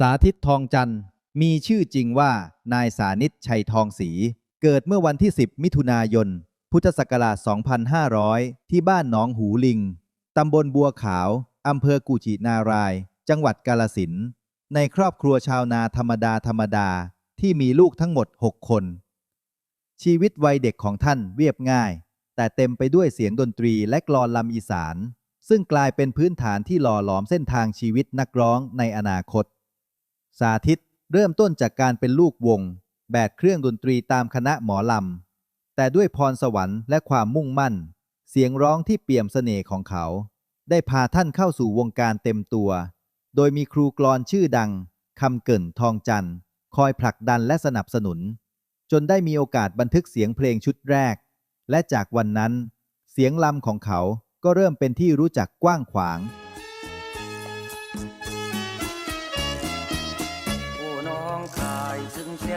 สาธิตทองจันทร์มีชื่อจริงว่านายสานิตชัยทองศรีเกิดเมื่อวันที่ 10 มิถุนายน พุทธศักราช 2500 ที่บ้านหนองหูลิง ตำบลบัวขาว อำเภอกุชินาราย จังหวัดกาลสิน ในครอบครัวชาวนาธรรมดาธรรมดาที่มีลูกทั้งหมด 6 คน ชีวิตวัยเด็กของท่านเรียบง่าย แต่เต็มไปด้วยเสียงดนตรีและกลอนลำอีสาน ซึ่งกลายเป็นพื้นฐานที่หล่อหลอมเส้นทางชีวิตนักร้องในอนาคต สาธิตเริ่มต้นจากการเป็นลูกวง แบกเครื่องดนตรีตามคณะหมอลำ แต่ด้วยพรสวรรค์และความมุ่งมั่น เสียงร้องที่เปี่ยมเสน่ห์ของเขา ได้พาท่านเข้าสู่วงการเต็มตัว โดยมีครูกลอนชื่อดังคำเกิ่นทองจันทร์ คอยผลักดันและสนับสนุน จนได้มีโอกาสบันทึกเสียงเพลงชุดแรก และจากวันนั้น เสียงลำของเขาก็เริ่มเป็นที่รู้จักกว้างขวาง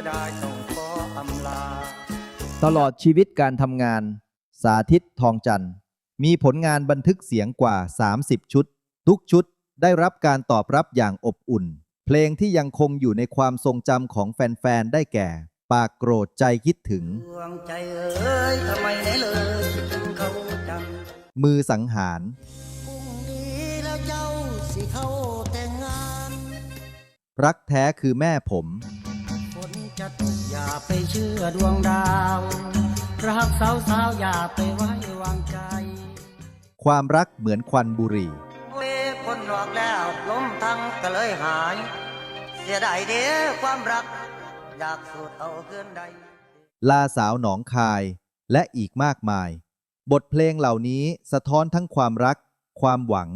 ถึงเสียดายต้องขออำลา ตลอดชีวิตการทำงาน สาธิตทองจันทร์มีผลงานบันทึกเสียงกว่า 30 ชุด ทุกชุดได้รับการตอบรับอย่างอบอุ่น เพลงที่ยังคงอยู่ในความทรงจำของแฟน ๆ ได้แก่ ปากโกรธใจคิดถึง ดวงใจเอ้ยทำไมไหนเลยคิดถึงเขาจังมือสังหาร พรุ่งนี้แล้วเจ้าสิเข้าแต่งงาน รักแท้คือแม่ผมฝนจะตก อย่าไปเชื่อดวงดาวรักสาวสาวๆอย่าไปไว้วางใจ ความรักเหมือนควันบุหรี่เว้คนหลอกแล้วล้มทั้งก็เลยหาย เสียดายเด้อความรัก อยากสูดเอาเกินใดลาสาวหนองคายและอีกมากมาย บทเพลงเหล่านี้สะท้อนทั้งความรัก ความหวัง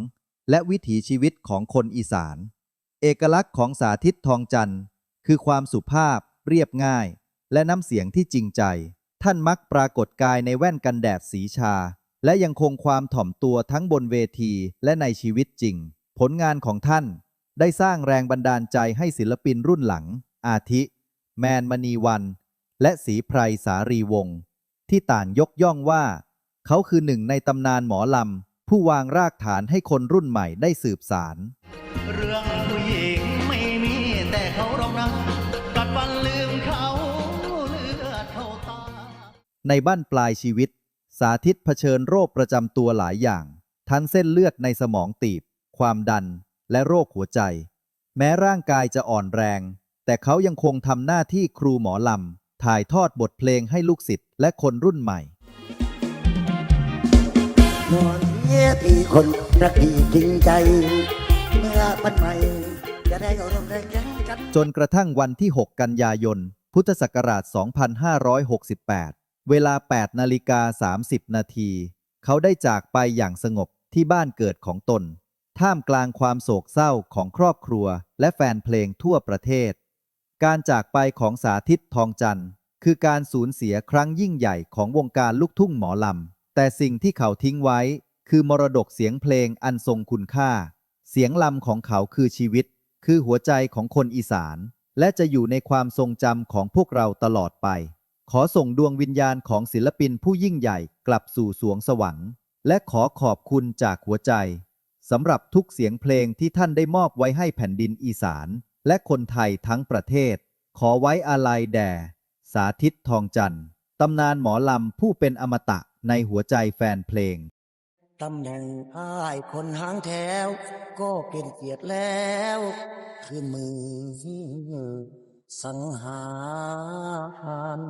และวิถีชีวิตของคนอีสาน เอกลักษณ์ของสาธิตทองจันทร์ คือความสุภาพ เรียบง่าย และน้ำเสียงที่จริงใจ ท่านมักปรากฏกายในแว่นกันแดดสีชา และยังคงความถ่อมตัวทั้งบนเวทีและในชีวิตจริง ผลงานของท่านได้สร้างแรงบันดาลใจให้ศิลปินรุ่นหลัง อาทิ แมนมณีวัน และสีไพรสารีวงศ์ที่ต่างยกย่องว่า เขาคือหนึ่งในตำนานหมอลำผู้วางรากฐานให้คนรุ่นใหม่ได้สืบสาร ในบ้านปลายชีวิต สาธิตเผชิญโรคประจำตัวหลายอย่าง ทั้งเส้นเลือดในสมองตีบ ความดัน และโรคหัวใจ แม้ร่างกายจะอ่อนแรง แต่เขายังคงทำหน้าที่ครูหมอลำ ถ่ายทอดบทเพลงให้ลูกศิษย์และคนรุ่นใหม่นอนเยียที่คนรักที่จริงใจเมื่อวันใหม่จะได้เอารมณ์แรงแข่งกันจนกระทั่งวันที่ 6 กันยายน พุทธศักราช 2568 เวลา 8 นาฬิกา 30 นาที เขาได้จากไปอย่างสงบที่บ้านเกิดของตน ท่ามกลางความโศกเศร้าของครอบครัว และแฟนเพลงทั่วประเทศ การจากไปของสาธิตทองจันทร์ คือการสูญเสียครั้งยิ่งใหญ่ของวงการลูกทุ่งหมอลำ แต่สิ่งที่เขาทิ้งไว้ คือมรดกเสียงเพลงอันทรงคุณค่า เสียงลำของเขาคือชีวิต คือหัวใจของคนอีสาน และจะอยู่ในความทรงจำของพวกเราตลอดไป ขอส่งดวงวิญญาณของศิลปินผู้ยิ่งใหญ่กลับสู่สวงสวรรค์ และขอขอบคุณจากหัวใจสำหรับทุกเสียงเพลงที่ท่านได้มอบไว้ให้แผ่นดินอีสาน และคนไทยทั้งประเทศ ขอไว้อาลัยแด่ สาธิตทองจันทร์ตำนานหมอลำผู้เป็นอมตะในหัวใจแฟนเพลงตำแหน่งอ้ายคนหางแถว ก็เป็นเกียรติแล้ว คือมือ สังหาร